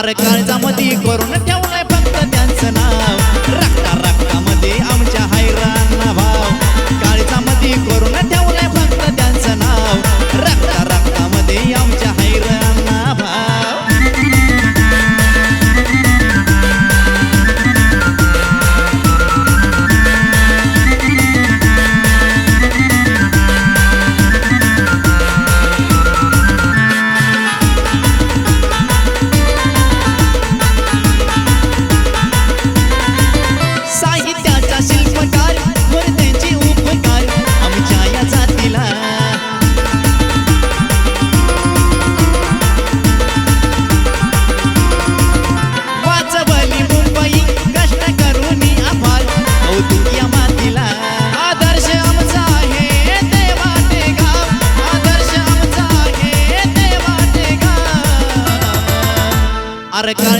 अरे काळजामध्ये करून ठेवून I got it.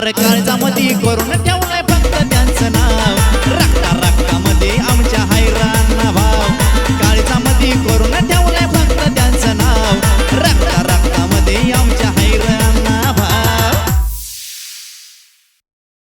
अरे काळजामध्ये करून ठेवलं